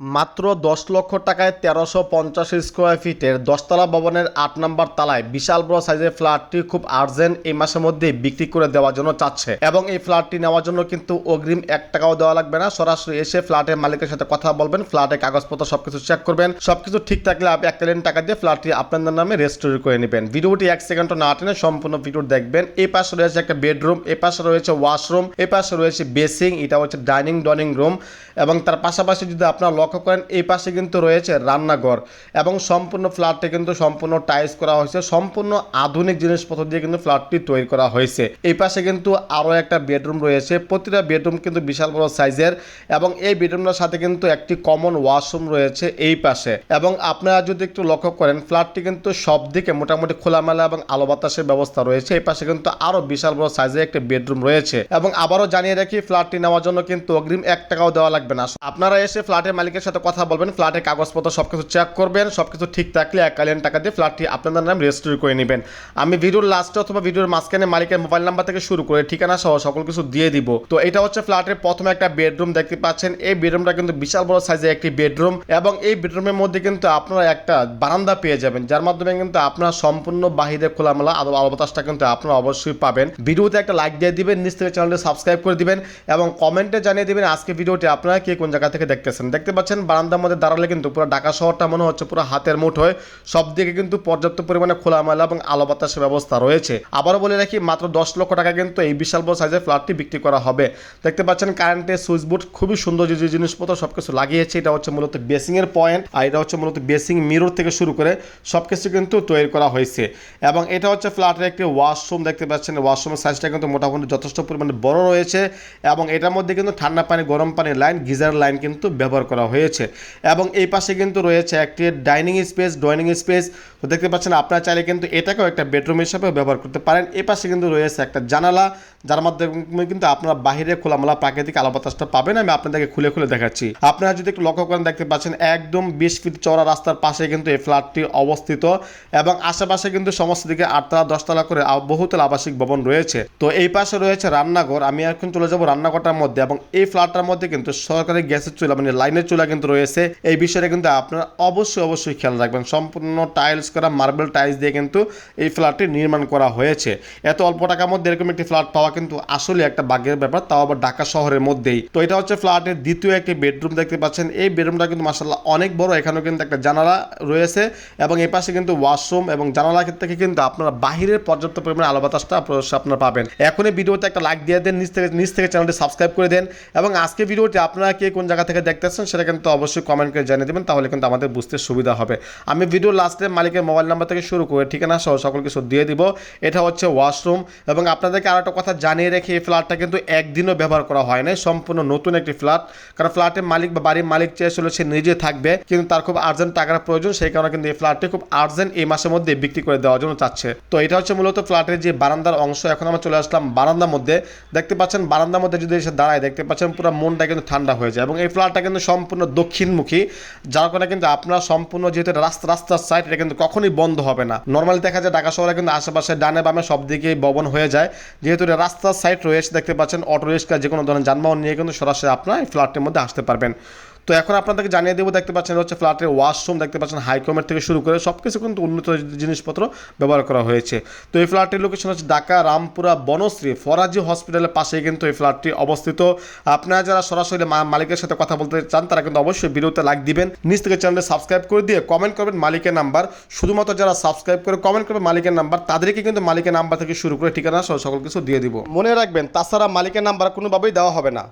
মাত্র দশ লক্ষ টাকায় তেরোশো পঞ্চাশ স্কোয়ার ফিটের দশতলা ভবনের আট নম্বর তালায় বিশাল বড় সাইজের ফ্ল্যাটটি খুব আর্জেন্ট এই মাসের মধ্যে বিক্রি করে দেওয়ার জন্য চাচ্ছে। এবং এই ফ্ল্যাটটি নেওয়ার জন্য কিন্তু অগ্রিম এক টাকাও দেওয়া লাগবে না। সরাসরি এসে ফ্ল্যাটের মালিকের সাথে কথা বলবেন ফ্ল্যাটের কাগজপত্র সবকিছু চেক করবেন। সবকিছু ঠিক থাকলে আপনি এককালীন টাকা দিয়ে ফ্ল্যাটটি আপনাদের নামে রেজিস্ট্রি করে নেবেন। ভিডিওটি এক সেকেন্ড না টেনে সম্পূর্ণ ভিডিও দেখবেন। এই পাশে রয়েছে একটা বেডরুম এই পাশে রয়েছে ওয়াশরুম এই পাশে রয়েছে বেসিং এটা হচ্ছে ডাইনিং ডনিং রুম এবং তার পাশাপাশি যদি আপনারা লক্ষ্য করেন, এই পাশে কিন্তু রয়েছে রান্নাঘর এবং সম্পূর্ণ ফ্ল্যাটটি কিন্তু সম্পূর্ণ টাইলস করা হয়েছে। সম্পূর্ণ আধুনিক জিনিসপত্র দিয়ে কিন্তু ফ্ল্যাটটি তৈরি করা হয়েছে। এই পাশে কিন্তু আরও একটা বেডরুম রয়েছে। প্রতিটা বেডরুম কিন্তু বিশাল বড় সাইজের এবং এই বেডরুমটার সাথে কিন্তু একটি কমন ওয়াশরুম রয়েছে এই পাশে। এবং আপনারা যদি একটু লক্ষ্য করেন, ফ্ল্যাটটি কিন্তু সব দিকে মোটামুটি খোলামেলা এবং আলো বাতাসের ব্যবস্থা রয়েছে। এই পাশে কিন্তু আরও বিশাল বড় সাইজের একটি বেডরুম রয়েছে। এবং আবারও জানিয়ে রাখি, ফ্ল্যাটটি নেওয়ার জন্য কিন্তু অগ্রিম এক টাকাও দেওয়া লাগবে না। আপনারা এসে ফ্ল্যাটের মালিকের সাথে কথা বলবেন, ফ্ল্যাটের কাগজপত্র সব কিছু চেক করবেন, সবকিছু ঠিক থাকলে এককালীন টাকা দিয়ে ফ্ল্যাটটি আপনাদের নাম রেজিস্ট্রি করে নেবেন। আমি ভিডিওর লাস্টে অথবা ভিডিওর মাঝখানে মালিকের মোবাইল নাম্বার থেকে শুরু করে ঠিকানা সহ সকল কিছু দিয়ে দিব। তো এটা হচ্ছে ফ্ল্যাটের প্রথমে একটা বেডরুম দেখতে পাচ্ছেন। এই বেডরুমটা কিন্তু বিশাল বড় সাইজের একটি বেডরুম এবং এই বেডরুমের মধ্যে কিন্তু আপনারা একটা বারান্দা পেয়ে যাবেন, যার মাধ্যমে কিন্তু আপনারা সম্পূর্ণ বাহিরে খোলামেলা আলো আলো বাতাসটা কিন্তু আপনারা অবশ্যই পাবেন। ভিডিওতে একটা লাইক দিয়ে দিবেন থেকে চ্যানেলটি সাবস্ক্রাইব করে দিবেন এবং কমেন্টে জানিয়ে দিবেন আজকে ভিডিওটি আপনারা কে কোন জায়গা থেকে দেখতেছেন। দেখতে পাচ্ছেন বারান্দার মধ্যে দাঁড়ালে কিন্তু পুরো ঢাকা শহরটা মনে হচ্ছে পুরো হাতের মুঠোয় সব দিকে কিন্তু পর্যাপ্ত পরিমাণে খোলামেলা এবং আলো বাতাসের ব্যবস্থা রয়েছে। আবারও বলে রাখি, মাত্র দশ লক্ষ টাকা কিন্তু এই বিশাল বড় সাইজের ফ্ল্যাটটি বিক্রি করা হবে। দেখতে পাচ্ছেন কারেন্টের সুইচ বোর্ড খুবই সুন্দর যে জিনিসপত্র সবকিছু লাগিয়েছে, এটা হচ্ছে মূলত বেসিং এর পয়েন্ট আর এটা হচ্ছে মূলত বেসিং মিরর থেকে শুরু করে সবকিছু কিন্তু তৈরি করা হয়েছে। এবং এটা হচ্ছে ফ্ল্যাটের একটি ওয়াশরুম দেখতে পাচ্ছেন ওয়াশরুমের সাইজটা কিন্তু মোটামুটি যথেষ্ট পরিমাণে বড় রয়েছে এবং এটার মধ্যে কিন্তু ঠান্ডা পানি, গরম পানির লাইন গিজার লাইন কিন্তু ব্যবহার করা হয়েছে। এবং এই পাশে কিন্তু রয়েছে একটি ডাইনিং স্পেস ডাইনিং স্পেস। তো দেখতে পাচ্ছেন, আপনারা চাইলে কিন্তু এটাকেও একটা বেডরুম হিসাবে ব্যবহার করতে পারেন। এই পাশে কিন্তু রয়েছে একটা জানালা, যার মাধ্যমে কিন্তু আপনারা বাহিরে খোলামেলা প্রাকৃতিক আলো বাতাসটা পাবেন। আমি আপনাদেরকে খুলে খুলে দেখাচ্ছি। আপনারা যদি একটু লক্ষ্য করেন, দেখতে পাচ্ছেন একদম বিশ ফিট চওড়া রাস্তার পাশে কিন্তু এই ফ্ল্যাটটি অবস্থিত। এবং আশেপাশে কিন্তু সমস্ত দিকে আটতলা, দশতলা করে বহুতল আবাসিক ভবন রয়েছে। তো এই পাশে রয়েছে রান্নাঘর। আমি এখন চলে যাব রান্নাঘরটার মধ্যে। এবং এই ফ্ল্যাটটার মধ্যে কিন্তু সরকারি গ্যাসের চুলা মানে লাইনের চুলা কিন্তু রয়েছে। এই বিষয়টা কিন্তু আপনারা অবশ্যই অবশ্যই খেয়াল রাখবেন। সম্পূর্ণ টাইলস করা মার্বেল টাইলস দিয়ে কিন্তু এই ফ্ল্যাটটি নির্মাণ করা হয়েছে। এত অল্প টাকার মধ্যে এরকম একটি ফ্ল্যাট পাওয়া কিন্তু আসলে একটা ভাগ্যের ব্যাপার, তাও আবার ঢাকা শহরের মধ্যেই। তো এটা হচ্ছে ফ্ল্যাটের দ্বিতীয় একটি বেডরুম দেখতে পাচ্ছেন। এই বেডরুমটা কিন্তু মাসাল্লাহ অনেক বড়। এখানেও কিন্তু একটা জানালা রয়েছে এবং এই পাশে কিন্তু ওয়াশরুম এবং জানালা থেকে কিন্তু আপনারা বাহিরের পর্যাপ্ত পরিমাণে আলো বাতাসটা আপনারা পাবেন। এখনই ভিডিওতে একটা লাইক দিয়ে দেন। নিচ থেকে নিচ থেকে চ্যানেলটি সাবস্ক্রাইব করে দেন। এবং আজকে ভিডিওটি আপনারা কে কোন জায়গা থেকে দেখতেছেন সেটা কিন্তু অবশ্যই কমেন্ট করে জানিয়ে দেবেন, তাহলে কিন্তু আমাদের বুঝতে সুবিধা হবে। আমি ভিডিও লাস্টে মালিকের মোবাইল নাম্বার থেকে শুরু করে ঠিকানা সহ সকল কিছু দিয়ে দিব। এটা হচ্ছে ওয়াশরুম এবং আপনাদেরকে আরও একটা কথা জানিয়ে রেখে এই ফ্ল্যাটটা কিন্তু একদিনও ব্যবহার করা হয় না সম্পূর্ণ নতুন একটি ফ্ল্যাট কারণ ফ্ল্যাটের মালিক বা বাড়ির মালিক চেয়েছিল সে নিজে থাকবে, কিন্তু তার খুব আর্জেন্ট টাকার প্রয়োজন, সেই কারণে কিন্তু এই ফ্ল্যাটটি খুব আর্জেন্ট এই মাসের মধ্যে বিক্রি করে দেওয়ার জন্য চাচ্ছে। তো এটা হচ্ছে মূলত ফ্ল্যাটের যে বারান্দার অংশ, এখন আমরা চলে আসলাম বারান্দার মধ্যে। দেখতে পাচ্ছেন বারান্দার মধ্যে যদি এসে দাঁড়ায়, দেখতে পাচ্ছেন পুরো মনটা কিন্তু ঠান্ডা হয়ে যায় এবং এই ফ্ল্যাটটা কিন্তু সম্পূর্ণ দক্ষিণমুখী, যার কারণে কিন্তু আপনার সম্পূর্ণ যেহেতু রাস্তা, রাস্তার সাইড এটা কিন্তু কখনোই বন্ধ হবে না। নর্মালি দেখা যায় ঢাকা শহরে কিন্তু আশেপাশে ডানে বামে সব দিকেই ভবন হয়ে যায়। যেহেতু এটা রাস্তার সাইড রয়েছে, দেখতে পাচ্ছেন অটো রিক্সা যে কোনো ধরনের যানবাহন নিয়ে কিন্তু সরাসরি আপনার ফ্ল্যাটের মধ্যে আসতে পারবেন। তো এখন আপনাদেরকে জানিয়ে দেবো, দেখতে পাচ্ছেন হচ্ছে ফ্ল্যাটের ওয়াশরুম দেখতে পাচ্ছেন হাইকমের থেকে শুরু করে সব কিছু কিন্তু উন্নত জিনিসপত্র ব্যবহার করা হয়েছে। তো এই ফ্ল্যাটের লোকেশন হচ্ছে ঢাকা, রামপুরা, বনশ্রী, ফরাজি হসপিটালের পাশেই কিন্তু এই ফ্ল্যাটটি অবস্থিত। আপনারা যারা সরাসরি মালিকের সাথে কথা বলতে চান, তারা কিন্তু অবশ্যই ভিডিওতে লাইক দিবেন। নিজ থেকে চ্যানেলে সাবস্ক্রাইব করে দিয়ে কমেন্ট করবেন মালিকের নাম্বার শুধুমাত্র যারা সাবস্ক্রাইব করে কমেন্ট করবেন মালিকের নাম্বার তাদেরকে কিন্তু মালিকের নাম্বার থেকে শুরু করে ঠিকানা সহ সকল কিছু দিয়ে দিব। মনে রাখবেন, তাছাড়া মালিকের নাম্বার কোনোভাবেই দেওয়া হবে না।